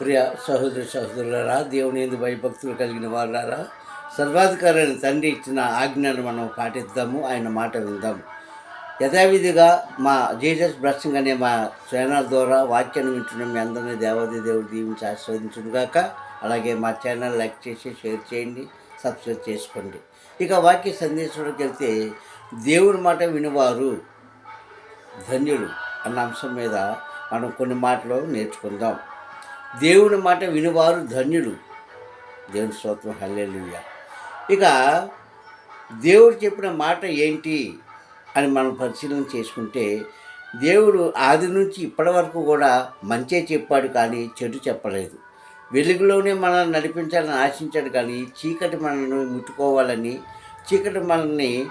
ప్రియ సహోదర సహోదరులారా దేవుని ఎందు భయభక్తులు కలిగిన వారారా సర్వాధికారైన తండ్రి ఇచ్చిన ఆజ్ఞను మనం పాటిద్దాము ఆయన మాట విందాము. యథావిధిగా మా జీసస్ బ్లస్సింగ్ అనే మా ఛానల్ ద్వారా వాక్యాన్ని వింటున్న మీ అందరినీ దేవాది దేవుడు దీవించి ఆస్వాదించుగాక అలాగే మా ఛానల్ లైక్ చేసి షేర్ చేయండి సబ్స్క్రైబ్ చేసుకోండి. ఇక వాక్య సందేశంలోకి వెళ్తే దేవుని మాట వినివారు ధన్యులు అన్న అంశం మీద మనం కొన్ని మాటలు నేర్చుకుందాం. దేవుని మాట వినువారు ధన్యుడు దేవుని స్తోత్రం హల్లెలుయ్య ఇక దేవుడు చెప్పిన మాట ఏంటి అని మనం పరిశీలన చేసుకుంటే దేవుడు ఆది నుంచి ఇప్పటి వరకు కూడా మంచే చెప్పాడు కానీ చెడు చెప్పలేదు. వెలుగులోనే మనల్ని నడిపించాలని ఆశించాడు కానీ చీకటి మనల్ని ముట్టుకోవాలని చీకటి మనల్ని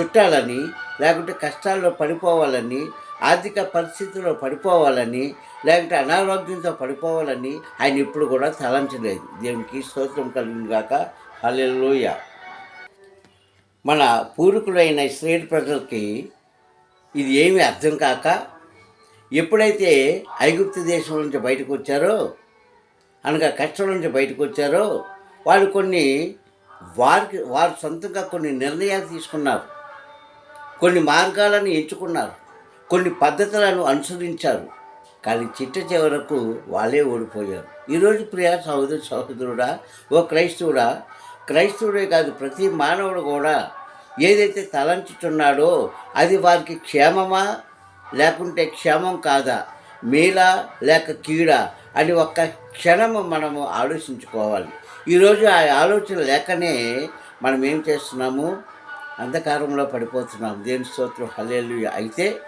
చుట్టాలని లేకుంటే కష్టాల్లో పడిపోవాలని ఆర్థిక పరిస్థితుల్లో పడిపోవాలని లేకుంటే అనారోగ్యంతో పడిపోవాలని ఆయన ఇప్పుడు కూడా తలంచలేదు. దేవునికి స్తోత్రం కలిగిన కాక హలెల్లోయ. మన పూర్వీకులైన ఇస్రాయేల్ ప్రజలకి ఇది ఏమి అర్థం కాక ఎప్పుడైతే ఐగుప్తు దేశం నుంచి బయటకు వచ్చారో అనగా కష్టం నుంచి బయటకు వచ్చారో వాళ్ళు కొన్ని వారికి వారు సొంతంగా కొన్ని నిర్ణయాలు తీసుకున్నారు. కొన్ని మార్గాలను ఎంచుకున్నారు. కొన్ని పద్ధతులను అనుసరించారు. కానీ చిట్ట చివరకు వాళ్ళే ఓడిపోయారు. ఈరోజు ప్రియ సహోదరు సహోదరుడా ఓ క్రైస్తవుడా క్రైస్తవుడే కాదు ప్రతి మానవుడు కూడా ఏదైతే తలంచుతున్నాడో అది వారికి క్షేమమా లేకుంటే క్షేమం కాదా మేలా లేక కీడా అని ఒక్క క్షణము మనము ఆలోచించుకోవాలి. ఈరోజు ఆ ఆలోచన లేకనే మనం ఏం చేస్తున్నాము? అంధకారంలో పడిపోతున్నాం దేని స్తోత్రం. హలేలు అయితే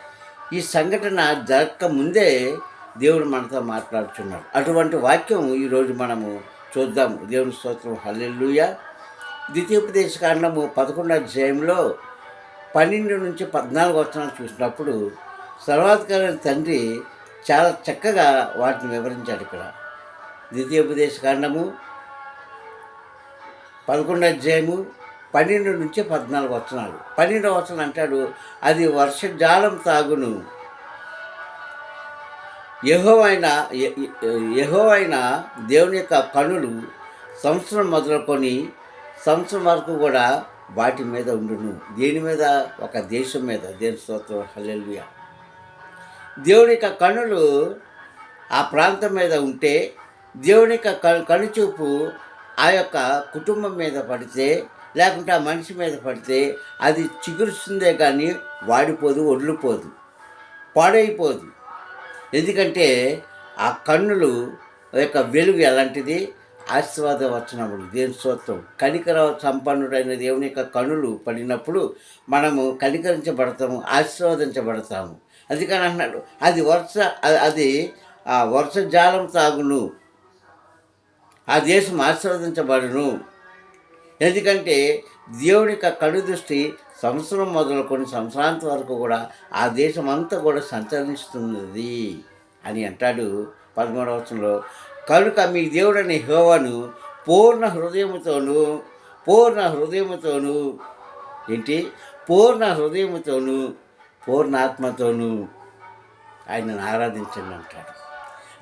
ఈ సంఘటన జరగక ముందే దేవుడు మనతో మాట్లాడుతున్నాడు అటువంటి వాక్యం ఈరోజు మనము చూద్దాం. దేవుని స్తోత్రం. హల్లెల్లుయ ద్వితీయోపదేశ కాండము పదకొండు అధ్యాయంలో పన్నెండు నుంచి పద్నాలుగు వచనాలు చూసినప్పుడు సర్వాధికారి తండ్రి చాలా చక్కగా వాటిని వివరించాడు ఇక్కడ. ద్వితీయోపదేశ కాండము పదకొండు అధ్యాయము పన్నెండు నుంచి పద్నాలుగు వచనాలు. పన్నెండవ వచనం అంటాడు అది వర్షజాలం తాగును. యహోవైన యహోవైన దేవుని యొక్క పనులు సంవత్సరం మొదలుకొని సంవత్సరం వరకు కూడా వాటి మీద ఉండును. దేని మీద? ఒక దేశం మీద. దేని స్తోత్రం. హల్లెలూయా. దేవుని యొక్క కనులు ఆ ప్రాంతం మీద ఉంటే దేవుని యొక్క కనుచూపు ఆ యొక్క కుటుంబం మీద పడితే లేకుంటే ఆ మనిషి మీద పడితే అది చిగురుస్తుందే కానీ వాడిపోదు వదిలిపోదు పాడైపోదు. ఎందుకంటే ఆ కన్నులు యొక్క వెలుగు ఎలాంటిది? ఆశీర్వాద వచనములు దేని స్తోత్రం. కనికర సంపన్నుడైన దేవుని యొక్క కనులు పడినప్పుడు మనము కనికరించబడతాము ఆశీర్వదించబడతాము. అందుకని అన్నాడు అది వర్ష అది ఆ వర్ష జాలం తాగును. ఆ దేశం ఆశీర్వదించబడును. ఎందుకంటే దేవుడి యొక్క కడు దృష్టి సంవత్సరం మొదలుకొని సంవత్సరాంత వరకు కూడా ఆ దేశం అంతా కూడా సంచరిస్తున్నది అని అంటాడు పదమూడవ వచనంలో. కనుక మీ దేవుడని హోవను పూర్ణ హృదయముతోనూ పూర్ణ హృదయముతోనూ ఏంటి? పూర్ణ హృదయముతోనూ పూర్ణాత్మతోనూ ఆయనను ఆరాధించండి అంటాడు.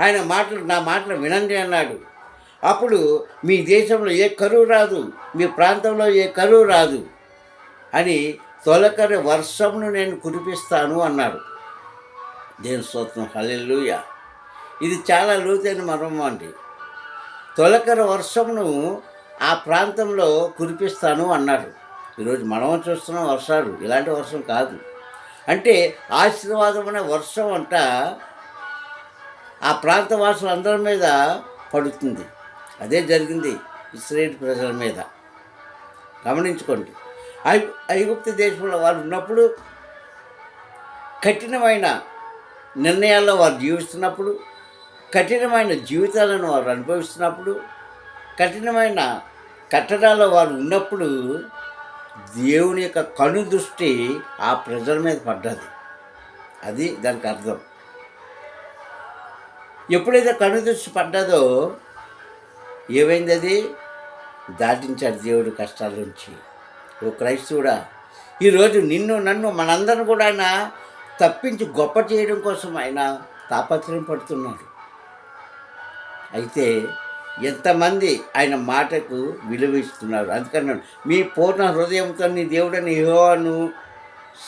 ఆయన మాటలు నా మాటలు వినండి అన్నాడు. అప్పుడు మీ దేశంలో ఏ కరువు రాదు మీ ప్రాంతంలో ఏ కరువు రాదు అని తొలకరి వర్షమును నేను కురిపిస్తాను అన్నాడు. దేని స్తోత్రం. హలెల్లుయ. ఇది చాలా లోతైన మర్మం అండి. తొలకర వర్షమును ఆ ప్రాంతంలో కురిపిస్తాను అన్నాడు. ఈరోజు మనం చూస్తున్న వర్షాలు. ఇలాంటి వర్షం కాదు. అంటే ఆశీర్వాదమైన వర్షం అంట ఆ ప్రాంత వాసులందరి మీద పడుతుంది. అదే జరిగింది ఇస్రాయేల్ ప్రజల మీద. గమనించుకోండి. ఐ ఐగుప్తి దేశంలో వారు ఉన్నప్పుడు కఠినమైన నిర్ణయాల్లో వారు జీవిస్తున్నప్పుడు కఠినమైన జీవితాలను వారు అనుభవిస్తున్నప్పుడు కఠినమైన కట్టడాల్లో వారు ఉన్నప్పుడు దేవుని యొక్క కను దృష్టి ఆ ప్రజల మీద పడ్డది. అది దానికి అర్థం. ఎప్పుడైతే కను దృష్టి పడ్డదో ఏమైంది అది దాటించాడు దేవుడు కష్టాల నుంచి ఓ క్రైస్తవుడా ఈరోజు నిన్ను నన్ను మనందరం కూడా ఆయన తప్పించి గొప్ప చేయడం కోసం ఆయన తాపత్రయం పడుతున్నాడు. అయితే ఎంతమంది ఆయన మాటకు విలువ ఇస్తున్నారు. అందుకని మీ పూర్ణ హృదయంతో నీ దేవుడని యెహోవాను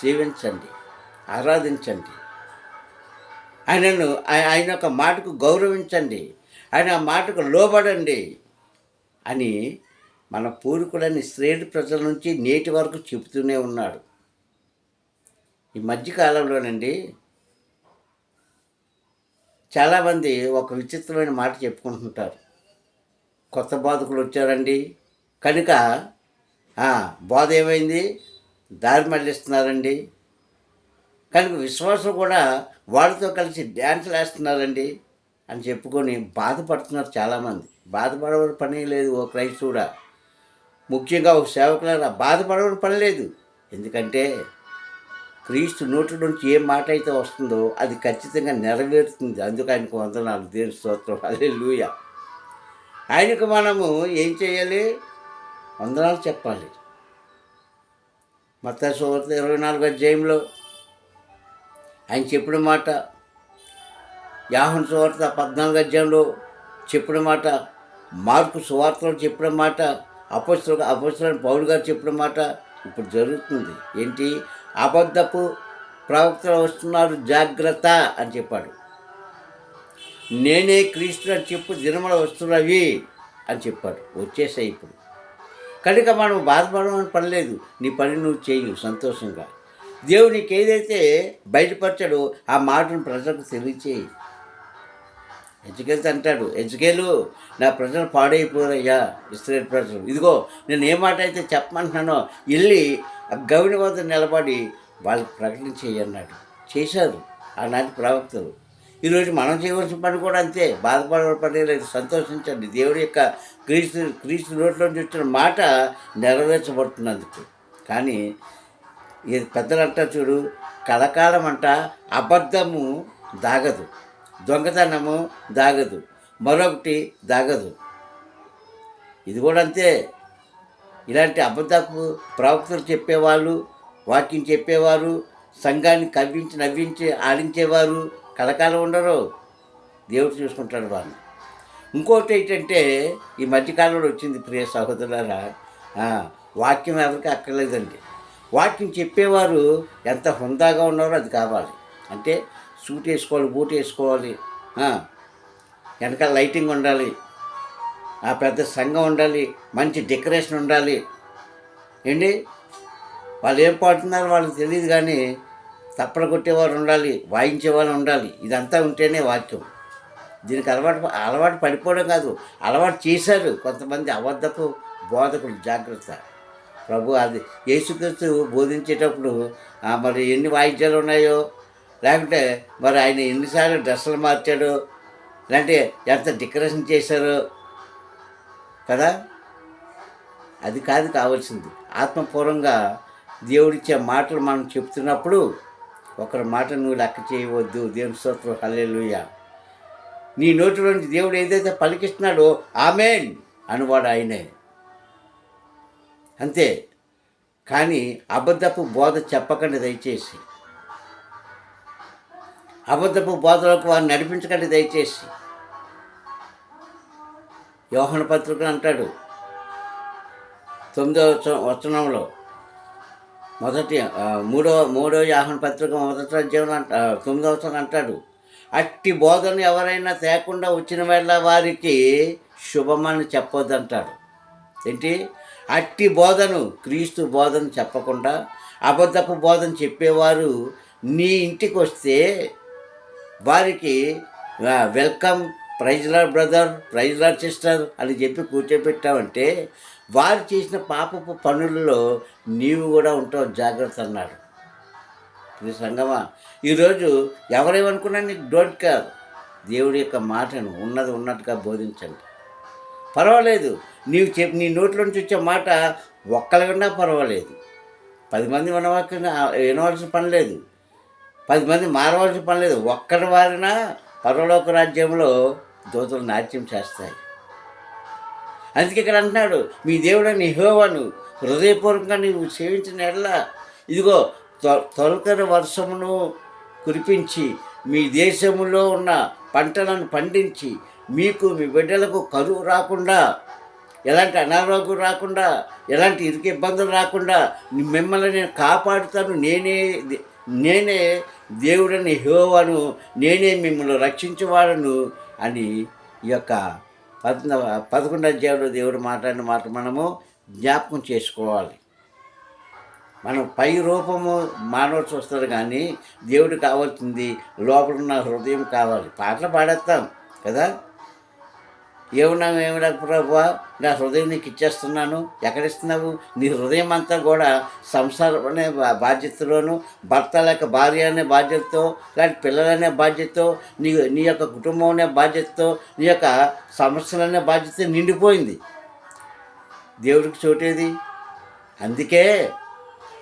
సేవించండి ఆరాధించండి. ఆయనను ఆయన యొక్క మాటకు గౌరవించండి. ఆయన ఆ మాటకు లోబడండి అని మన పూర్వీకులని శ్రేణి ప్రజల నుంచి నేటి వరకు చెబుతూనే ఉన్నాడు. ఈ మధ్యకాలంలోనండి చాలామంది ఒక విచిత్రమైన మాట చెప్పుకుంటుంటారు. కొత్త బాధకులు వచ్చారండి. కనుక బోధ ఏమైంది? దారి మళ్ళిస్తున్నారండి. కనుక విశ్వాసం కూడా వాళ్ళతో కలిసి డ్యాన్సులు వేస్తున్నారండి. అని చెప్పుకొని బాధపడుతున్నారు చాలామంది. బాధపడవలసిన పని లేదు ఓ క్రైస్తవుడా. ముఖ్యంగా ఒక సేవకులారా బాధపడవలసిన పని లేదు. ఎందుకంటే క్రీస్తు నోటి నుంచి ఏ మాట అయితే వస్తుందో అది ఖచ్చితంగా నెరవేరుతుంది. అందుకు ఆయనకు వందనాలు. దేని స్తోత్రం. అదే లూయ ఆయనకు మనము ఏం చేయాలి? వందనాలు చెప్పాలి. మత సువార్త ఇరవై నాలుగు అధ్యాయంలో ఆయన చెప్పిన మాట యాహన్ సువార్త పద్నాలుగు అధ్యాయంలో చెప్పిన మాట మార్పు సువార్తలో చెప్పిన మాట అపస్తుల అపస్తులని పౌలు గారు చెప్పిన మాట ఇప్పుడు జరుగుతుంది. ఏంటి? అబద్ధపు ప్రవక్తలు వస్తున్నారు జాగ్రత్త అని చెప్పాడు. నేనే క్రీస్తు అని చెప్పు దినములు వస్తున్నవి అని చెప్పాడు. వచ్చేసాయి ఇప్పుడు. కనుక మనం బాధపడమని పడలేదు నీ పని నువ్వు చేయు సంతోషంగా. దేవునికి ఏదైతే బయటపరచాడో ఆ మాటను ప్రజలకు తెలియచేయి. ఎజ్కేల్తో అంటాడు. ఎజ్కేలు నా ప్రజలు పాడైపోరయ్యా ఇస్రాయేల్ ప్రజలు. ఇదిగో నేను ఏ మాట అయితే చెప్పమంటున్నానో వెళ్ళి ఆ గవిని వద్ద నిలబడి వాళ్ళకి ప్రకటన చేయన్నాడు చేశారు. ఆనాటి ప్రవక్తలు. ఈరోజు మనం చేయవలసిన పని కూడా అంతే. బాధపడే పని లేదు. సంతోషించండి. దేవుడి యొక్క క్రీస్తు క్రీస్తు నోట్లో నుంచి వచ్చిన మాట నెరవేర్చబడుతున్నందుకు. కానీ ఇది పెద్దలు అంటారు చూడు కలకాలం అంట అబద్ధము దాగదు. దొంగతనము దాగదు మరొకటి దాగదు. ఇది కూడా అంతే. ఇలాంటి అబద్ధపు ప్రవక్తలు చెప్పేవాళ్ళు వాక్యం చెప్పేవారు సంఘాన్ని కవ్వించి నవ్వించి ఆడించేవారు కలకాలం ఉండరు. దేవుడు చూసుకుంటాడు వాళ్ళు. ఇంకోటి ఏంటంటే ఈ మధ్యకాలంలో వచ్చింది ప్రియ సహోదరులారా వాక్యం ఎవరికి అక్కర్లేదండి. వాక్యం చెప్పేవారు ఎంత హుందాగా ఉన్నారో అది కావాలి. అంటే సూట్ వేసుకోవాలి బూట్ వేసుకోవాలి. వెనకాల లైటింగ్ ఉండాలి. ఆ పెద్ద సంఘం ఉండాలి మంచి డెకరేషన్ ఉండాలి. ఏంటి? వాళ్ళు ఏం పాడుతున్నారో వాళ్ళకి తెలియదు కానీ తప్పన కొట్టేవారు ఉండాలి వాయించే వాళ్ళు ఉండాలి. ఇదంతా ఉంటేనే వాక్యం. దీనికి అలవాటు అలవాటు పడిపోవడం కాదు అలవాటు చేశారు కొంతమంది అబద్ధపు బోధకులు జాగ్రత్త. ప్రభు అది యేసుక్రీస్తు బోధించేటప్పుడు మరి ఎన్ని వాయిద్యాలు ఉన్నాయో లేకుంటే మరి ఆయన ఎన్నిసార్లు డ్రెస్సులు మార్చాడు? లేదంటే ఎంత డెకరేషన్ చేశారో? కదా? అది కాదు కావాల్సింది. ఆత్మపూర్వంగా దేవుడిచ్చే మాటలు మనం చెప్తున్నప్పుడు ఒకరి మాట నువ్వు లెక్క చేయవద్దు. దేవుని స్తోత్రం. హల్లెలూయా. నీ నోటిలోంచి దేవుడు ఏదైతే పలికిస్తున్నాడో ఆమెన్ అనువాడు ఆయనే. అంతే. కానీ అబద్ధపు బోధ చెప్పకండి దయచేసి. అబద్ధపు బోధలకు వారిని నడిపించకండి దయచేసి. యోహన పత్రిక అంటాడు. తొమ్మిదవ వచనంలో మొదటి మూడో మూడో యాహన పత్రిక మొదటి జీవనం అంట తొమ్మిదో వచనం అంటాడు. అట్టి బోధన ఎవరైనా తేకుండా వచ్చిన వేళ వారికి శుభమని చెప్పొద్దంటాడు. ఏంటి? అట్టి బోధను క్రీస్తు బోధన చెప్పకుండా అబద్ధపు బోధన చెప్పేవారు నీ ఇంటికి వస్తే వారికి welcome praise Lord brother praise Lord sister అని చెప్పి కూర్చోబెట్టామంటే వారు చేసిన పాపపు పనులలో నీవు కూడా ఉంటావు జాగ్రత్త అన్నాడు. ఇది సంగమా? ఈరోజు ఎవరేమనుకున్నా నీకు డోంట్ కేర్ దేవుడి యొక్క మాటను ఉన్నది ఉన్నట్టుగా బోధించండి. పర్వాలేదు. నీవు చెప్ నీ నోట్లోంచి వచ్చే మాట ఒక్కరి విన్నా పర్వాలేదు. పది మంది వినవాల్సిన వినవలసిన పని లేదు. పది మంది మారవలసిన పని లేదు. ఒక్కడి వారినా పరలోక రాజ్యంలో దూతలు నాట్యం చేస్తాయి. అందుకే ఇక్కడ అంటున్నాడు మీ దేవుడు హోవాను హృదయపూర్వకంగా నీవు సేవించిన ఎడల ఇదిగో తొలకరి వర్షమును కురిపించి మీ దేశములో ఉన్న పంటలను పండించి మీకు మీ బిడ్డలకు కరువు రాకుండా ఎలాంటి అనారోగ్యం రాకుండా ఎలాంటి ఇరుకు ఇబ్బందులు రాకుండా మిమ్మల్ని నేను కాపాడుతాను. నేనే నేనే దేవుడని హోవను నేనే మిమ్మల్ని రక్షించేవాడను అని ఈ యొక్క పద పదకొండు అధ్యాయంలో దేవుడు మాట్లాడిన మాట మనము జ్ఞాపకం చేసుకోవాలి. మనం పై రూపము మానవచ్చు చూస్తారు కానీ దేవుడు కావాల్సింది లోపల ఉన్న హృదయం కావాలి. పాటలు పాడేస్తాం కదా? ఏమన్నా ఏమన్నా ప్రభా నా హృదయం నీకు ఇచ్చేస్తున్నాను. ఎక్కడిస్తున్నావు? నీ హృదయం అంతా కూడా సంసారం అనే బాధ్యతలోను భర్త లేక భార్య అనే బాధ్యతతో లేకపోతే పిల్లలనే బాధ్యతతో నీ నీ యొక్క కుటుంబం అనే బాధ్యతతో నీ యొక్క సమస్యలనే బాధ్యత నిండిపోయింది. దేవుడికి చోటేది? అందుకే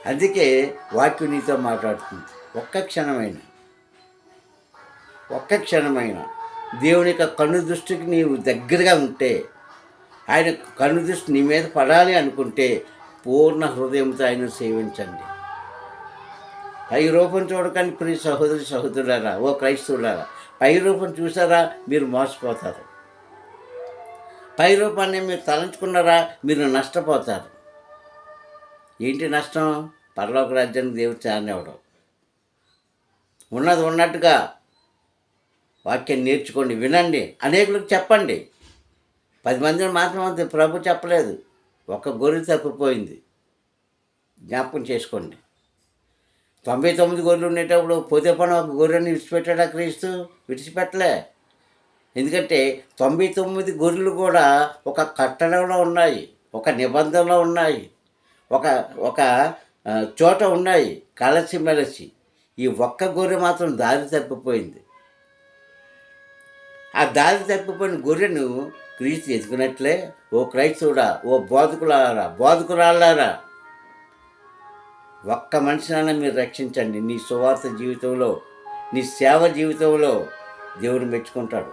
అందుకే వాక్యం నీతో మాట్లాడుతుంది. ఒక్క క్షణమైన ఒక్క క్షణమైన దేవుని యొక్క కన్ను దృష్టికి నీవు దగ్గరగా ఉంటే ఆయన కన్ను దృష్టి నీ మీద పడాలి అనుకుంటే పూర్ణ హృదయంతో ఆయన సేవించండి. పై రూపం చూడకండి ప్రియ సహోదరి సహోదరులారా ఓ క్రైస్తవులారా. పై రూపం చూసారా మీరు మోసపోతారు. పై రూపాన్ని మీరు తలంచుకున్నారా మీరు నష్టపోతారు. ఏంటి నష్టం? పరలోక రాజ్యానికి దేవుడు చేరనివ్వడం ఉన్నది ఉన్నట్టుగా వాక్యం నేర్చుకోండి వినండి. అనేకులకు చెప్పండి. పది మందిని మాత్రం ప్రభు చెప్పలేదు. ఒక గొర్రె తప్పిపోయింది. జ్ఞాపకం చేసుకోండి. తొంభై తొమ్మిది గొర్రెలు ఉండేటప్పుడు పోతే పని ఒక గొర్రెని విడిచిపెట్టాడా క్రీస్తు? విడిచిపెట్టలే. ఎందుకంటే తొంభై తొమ్మిది గొర్రెలు కూడా ఒక కట్టడంలో ఉన్నాయి ఒక నిబంధనలో ఉన్నాయి ఒక ఒక చోట ఉన్నాయి కలసి మెలసి. ఈ ఒక్క గొర్రె మాత్రం దారి తప్పిపోయింది. ఆ దారి తప్పిపోయిన గొర్రెను క్రీస్తు ఎదుకున్నట్లే ఓ క్రైస్తవుడా ఓ బోధకులారా బోధకురాలారా ఒక్క మనిషినైనా మీరు రక్షించండి. నీ సువార్త జీవితంలో నీ సేవ జీవితంలో దేవుడు మెచ్చుకుంటాడు.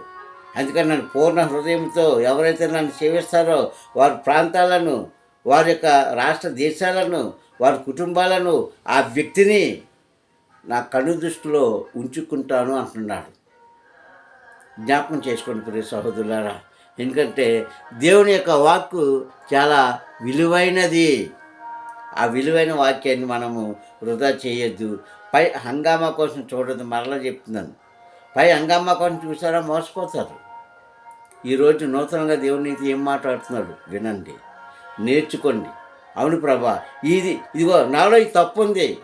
అందుకని నన్ను పూర్ణ హృదయంతో ఎవరైతే నన్ను సేవిస్తారో వారి ప్రాంతాలను వారి యొక్క రాష్ట్ర దేశాలను వారి కుటుంబాలను ఆ వ్యక్తిని నా కను దృష్టిలో ఉంచుకుంటాను అంటున్నాడు. జ్ఞాపకం చేసుకోండి ప్రియ సహోదరులారా. ఎందుకంటే దేవుని యొక్క వాక్కు చాలా విలువైనది. ఆ విలువైన వాక్యాన్ని మనము వృధా చేయొద్దు. పై హంగామా కోసం చూడదు మరలా చెప్తున్నాను. పై హంగామా కోసం చూసారా మోసపోతారు. ఈరోజు నూతనంగా దేవుని నీతి ఏం మాట్లాడుతున్నాడు? వినండి. నేర్చుకోండి. అవును ప్రభా ఇది ఇదిగో నాలో ఈ తప్పు ఉంది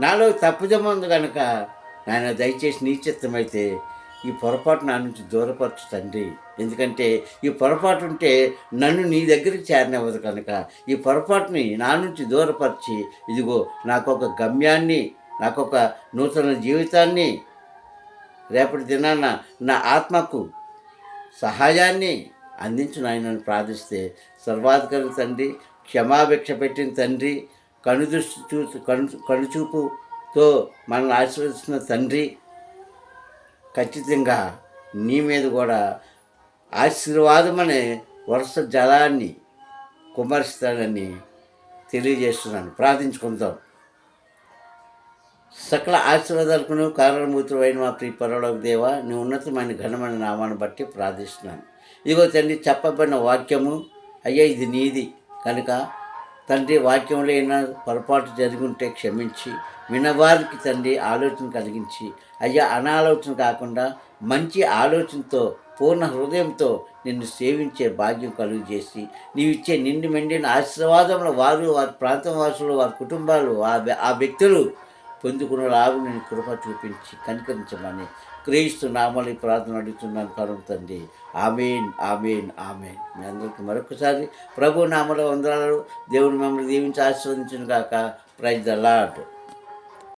నాలో ఈ తప్పుదమ్మ ఉంది కనుక నాయన దయచేసి నీ చిత్తమైతే ఈ పొరపాటు నా నుంచి దూరపరచు తండ్రి. ఎందుకంటే ఈ పొరపాటు ఉంటే నన్ను నీ దగ్గరికి చేరనివ్వదు కనుక. ఈ పొరపాటుని నా నుంచి దూరపరిచి ఇదిగో నాకు ఒక గమ్యాన్ని నాకు ఒక నూతన జీవితాన్ని రేపటి దినాన నా ఆత్మకు సహాయాన్ని అందించు నాయనని ప్రార్థిస్తే సర్వాధికారి తండ్రి క్షమాభిక్ష పెట్టిన తండ్రి కనుదృష్టి చూ కను కనుచూపుతో మనల్ని ఆశీర్వదిస్తున్న తండ్రి ఖచ్చితంగా నీ మీద కూడా ఆశీర్వాదమనే వరుస జలాన్ని కుమరిస్తాడని తెలియజేస్తున్నాను. ప్రార్థించుకుందాం. సకల ఆశీర్వాదాలకు కారణమూతుడైన మా ప్రియ పరలోక దేవ నీ ఉన్నతమైన ఘనమైన నామాన్ని బట్టి ప్రార్థిస్తున్నాను. ఇదిగో తండ్రి చెప్పబడిన వాక్యము అయ్యా ఇది నీది. కనుక తండ్రి వాక్యంలో అయినా పొరపాటు జరిగి ఉంటే క్షమించి వినవారికి తండ్రి ఆలోచన కలిగించి అయ్యా అనాలోచన కాకుండా మంచి ఆలోచనతో పూర్ణ హృదయంతో నిన్ను సేవించే భాగ్యం కలుగు చేసి నీవిచ్చే నిండి మెండిన ఆశీర్వాదంలో వారు వారి ప్రాంతం వాసులు వారి కుటుంబాలు ఆ వ్యక్తులు పొందుకున్న లాభ నేను కృప చూపించి కనికరించమని క్రీస్తు నామలి ప్రార్థన అడుగుతున్నాను కరుణ తండ్రి. Amen amen amen. మీ అందరికీ మరొకసారి ప్రభు నామల వందనాలు దేవుని మిమ్మల్ని దీవించి ఆశీర్వదించిన కాక ప్రైజ్ ద లాడ్